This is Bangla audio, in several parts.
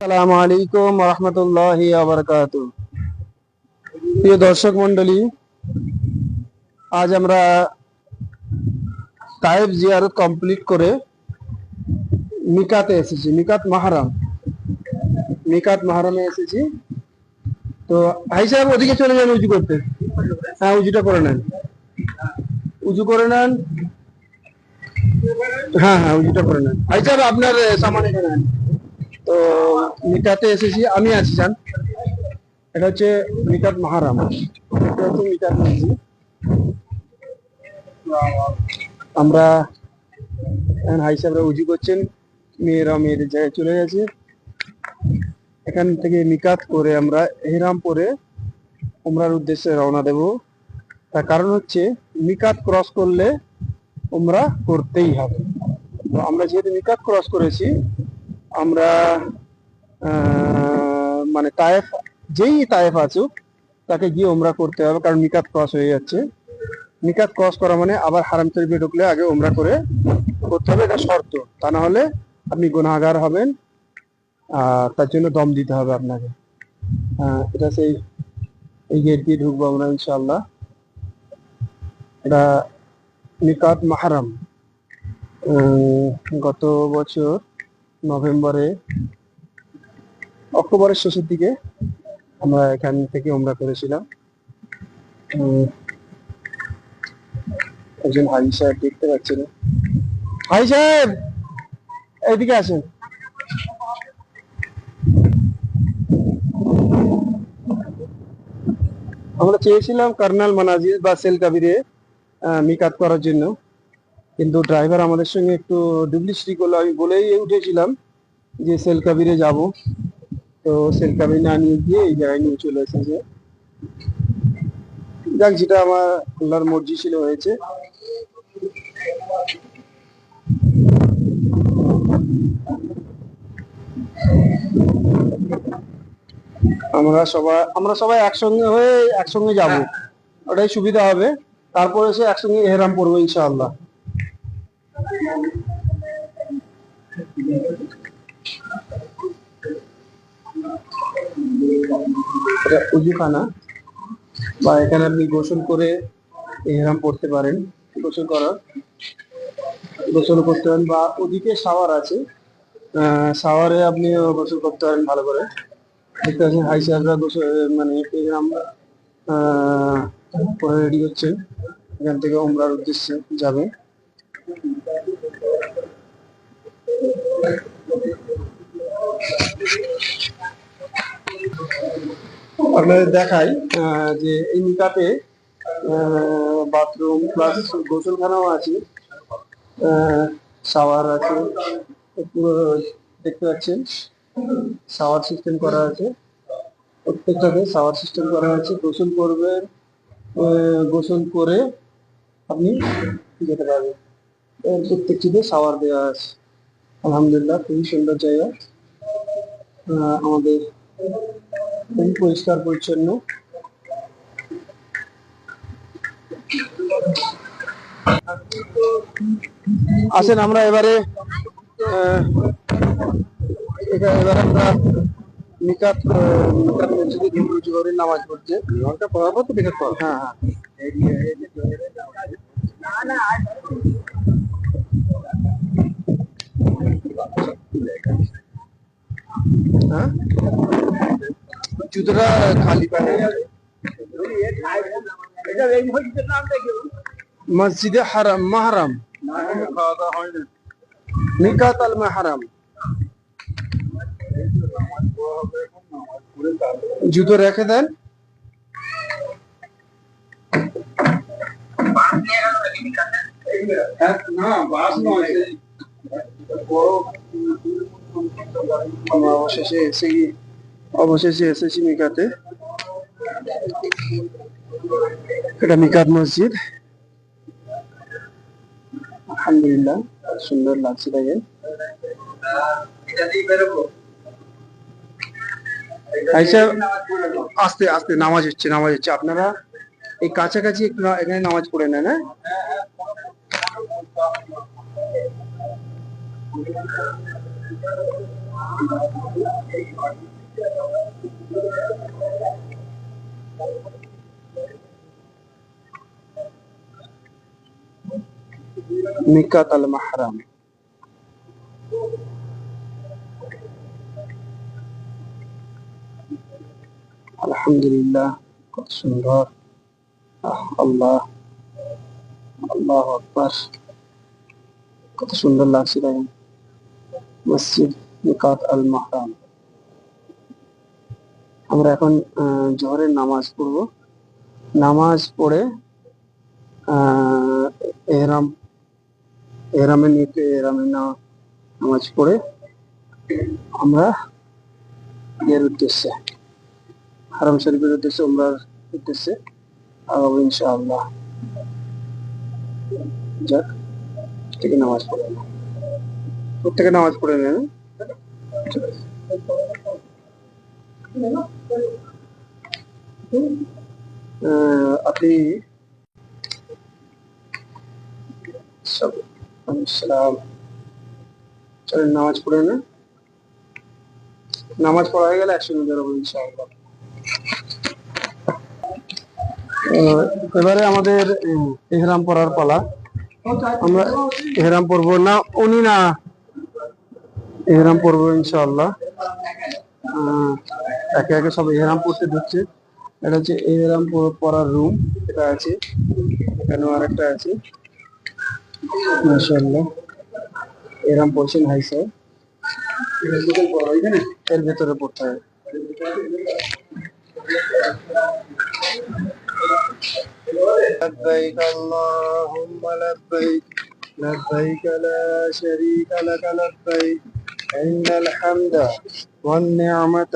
আসসালামু আলাইকুম রহমতুল্লাহ আবরকাত প্রিয় দর্শক মন্ডলী আজ আমরা তাইব জিয়ারত কমপ্লিট করে মিকাতে এসেছি, মিকাত মাহারাম। মিকাত মাহারামে এসেছি। তো ভাই সাহেব, ওদিকে চলে যান উজু করতে। হ্যাঁ উজুটা করে নেন। উজু করে নেন। হ্যাঁ হ্যাঁ উজুটা করে নেন। ভাই সাহেব, আপনার, সামান এখানে। তো মিটাতে এসেছি, আমি আছি, জান। এটা হচ্ছে মিটাত মাহারাম। এটা হচ্ছে আমরা হাই সাহেবরা উজু করছেন। মেয়েরা মেয়েদের জায়গায় চলে গেছে। এখান থেকে মিকাত করে আমরা এহরাম পরে উমরার উদ্দেশ্যে রওনা দেব। তার কারণ হচ্ছে মিকাত ক্রস করলে উমরা করতেই হবে। তো আমরা যেহেতু মিকাত ক্রস করেছি আমরা মানে তায়েফ যেই তায়েফ আছুক তাকে গিয়ে ওমরা করতে হবে, কারণ মিকাত ক্রস হয়ে যাচ্ছে। মিকাত ক্রস করা মানে আবার হারাম শরীফে ঢুকলে আগে ওমরা করে করতে হবে, এটা শর্ত। তা না হলে আপনি গুনাহগার হবেন, আর তার জন্য দম দিতে হবে আপনাকে। এটা সেই এই গেট দিয়ে ঢুকবো আমরা ইনশাল্লাহ এটা মিকাত মাহারাম। গত বছর নভেম্বরে, অক্টোবরের শেষের দিকে আমরা এখান থেকে ওমরা করেছিলাম। একজন হাজি সাহেব দেখতে পাচ্ছেন। হাজি সাহেব, এইদিকে আসেন। আমরা চেয়েছিলাম কার্নাল মানাজির বা সেল কাবিরে মিকাত করার জন্য। কিন্তু ড্রাইভার আমাদের সঙ্গে একটু ডুপ্লিসিটি করল আমি বলেই উঠেছিলাম যে সেল কাবিরে যাব। তো সেল কাবির না নিয়ে গিয়ে এই জায়গায় নিয়ে চলে এসেছে। যাক যেটা আমার আল্লাহর মর্জি ছিল হয়েছে। আমরা সবাই আমরা সবাই একসঙ্গে হয়ে একসঙ্গে যাব। ওটাই সুবিধা হবে। তারপরে এসে একসঙ্গে এহরাম পড়ব ইনশাআল্লাহ। এটা উজুখানা বা এখানে আপনি গোসল করে এহরাম পড়তে পারেন, গোসল করার। গোসল করতে পারেন বা ওদিকে শাওয়ার আছে শাওয়ারে আপনি গোসল করতে পারেন ভালো করে। দেখতে পাচ্ছেন হাই সাহেবরা গোসল মানে এহরাম পরে রেডি হচ্ছেন এখান থেকে ওমরার উদ্দেশ্যে যাবে। আপনাদের দেখাই আহ, যে এই মিকাতে বাথরুম প্লাস গোসলখানাও আছে শাওয়ার আছে পুরো দেখতে পাচ্ছেন শাওয়ার সিস্টেম করা আছে প্রত্যেকটাতে শাওয়ার সিস্টেম করা আছে গোসল করবেন গোসল করে আপনি যেতে পারবেন। প্রত্যেকটিতে শাওয়ার দেওয়া আছে। আলহামদুলিল্লাহ খুবই সুন্দর জায়গা আমাদের খুবই পরিষ্কার পরিচ্ছন্ন। আসেন আমরা এবারে এবার আমরা নিকাত নিকাত মসজিদে নামাজ পড়ছে ঘণ্টা পড়ার পর তো নিকাত পড়া হ্যাঁ হ্যাঁ। হ্যাঁ? জুতোটা খালি পায়ে মসজিদে হারাম, মাহারাম। মিকাত আল মাহারাম। জুতো রেখে দেন। না অবশেষে গিয়ে অবশেষে এসেছি মিকাতে। এটা মিকাত মসজিদ। আলহামদুলিল্লাহ, সুন্দর লাগছে দেখে। আচ্ছা আস্তে আস্তে নামাজ হচ্ছে নামাজ হচ্ছে। আপনারা এই কাছাকাছি একটু এখানে নামাজ পড়ে নেন হ্যাঁ? মিকাত আল মাহরাম আলহামদুলিল্লাহ কত সুন্দর আহ, আল্লাহ আল্লাহ আকবার কত সুন্দর লাগছে দেখেন মসজিদ মিকাত আল মাহরাম আমরা এখন জোহরের নামাজ পড়ব। নামাজ পড়ে এহরাম, এহরামের নিতে এহরামের না, নামাজ পড়ে আমরা ইয়ের উদ্দেশ্যে, হারাম শরীফের উদ্দেশ্যে, উমরার উদ্দেশ্যে আগাবো ইনশাআল্লাহ। যাক থেকে নামাজ পড়ে প্রত্যেকে নামাজ পড়ে নেন। আপনি নামাজ পড়ে না নামাজ পড়া হয়ে গেলে একসঙ্গে বেরোবো এবারে আমাদের উম, ইহরাম পড়ার পালা। আমরা এহরাম পড়ব না উনি না। এহরাম পড়ব ইনশাআল্লাহ। একে একে সব ইহরাম পড়তে ঢুকছে এটা হচ্ছে ইহরাম প- পড়ার রুম এটা আছে এখানে আর একটা আছে মাশাআল্লাহ এরম পড়ছেন হাই স্যার এর ভেতরে পড়তে হয় لبيك اللهم لبيك لبيك لا شريك لك لبيك إن الحمد والنعمة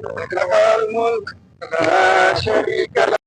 لك والملك لا شريك لك